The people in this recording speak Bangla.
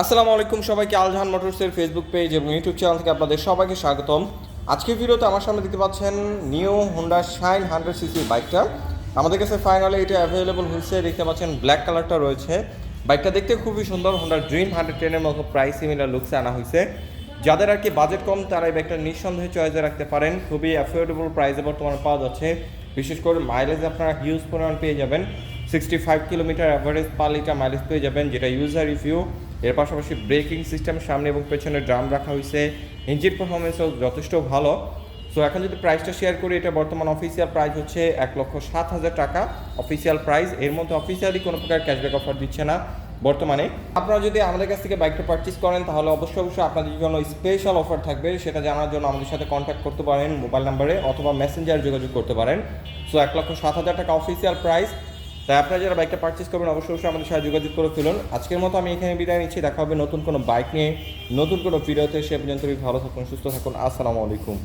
আসসালামু আলাইকুম সবাইকে, আলজাহান মোটরসের ফেসবুক পেজ এবং ইউটিউব চ্যানেল থেকে আপনাদের সবাইকে স্বাগতম। আজকের ভিডিওতে আমার সামনে দেখতে পাচ্ছেন new Honda Shine hundred CC বাইকটা আমাদের কাছে ফাইনালি এটা অ্যাভেলেবল হয়েছে, দেখতে পাচ্ছেন ব্ল্যাক কালারটা রয়েছে। বাইকটা দেখতে খুবই সুন্দর হোন্ডার ড্রিম হান্ড্রেড টেনের মতো প্রাইস সিমিলার লুকসে আনা হয়েছে। যাদের আর কি বাজেট কম তারা এই বাইকটা নিঃসন্দেহে চয়েসে রাখতে পারেন। খুবই অ্যাফোর্ডেবল প্রাইসে বর্তমানে পাওয়া যাচ্ছে। বিশেষ করে মাইলেজ আপনারা হিউজ পরিমাণ পেয়ে যাবেন। Sixty five kilometre average per litre mileage পেয়ে যাবেন, যেটা ইউজার রিভিউ এর পাশাপাশি ব্রেকিং সিস্টেম, সামনে এবং পেছনে ড্রাম রাখা হয়েছে। ইঞ্জিন পারফরমেন্সও যথেষ্ট ভালো। সো এখন যদি প্রাইসটা শেয়ার করি, এটা বর্তমান অফিসিয়াল প্রাইস হচ্ছে এক লক্ষ সাত হাজার টাকা। অফিসিয়াল প্রাইস এর মধ্যে অফিসিয়ালি কোনো প্রকার ক্যাশব্যাক অফার দিচ্ছে না বর্তমানে। আপনারা যদি আমাদের কাছ থেকে বাইকটা পারচেস করেন, তাহলে অবশ্যই অবশ্যই আপনাদের জন্য স্পেশাল অফার থাকবে। সেটা জানার জন্য আমাদের সাথে কন্ট্যাক্ট করতে পারেন মোবাইল নাম্বারে অথবা মেসেঞ্জার যোগাযোগ করতে পারেন। সো এক লক্ষ সাত হাজার টাকা অফিসিয়াল প্রাইস তাই আপনারা যারা বাইকটা পারচেস করবেন, অবশ্যই অবশ্যই আমাদের সাথে যোগাযোগ করে ফেলুন। আজকের মতো আমি এখানে বিদায় নিচ্ছি। দেখা হবে নতুন কোনো বাইক নিয়ে। নতুন কোনো ভিডিওতে। সে পর্যন্ত ভালো থাকুন, সুস্থ থাকুন। আসসালামু আলাইকুম।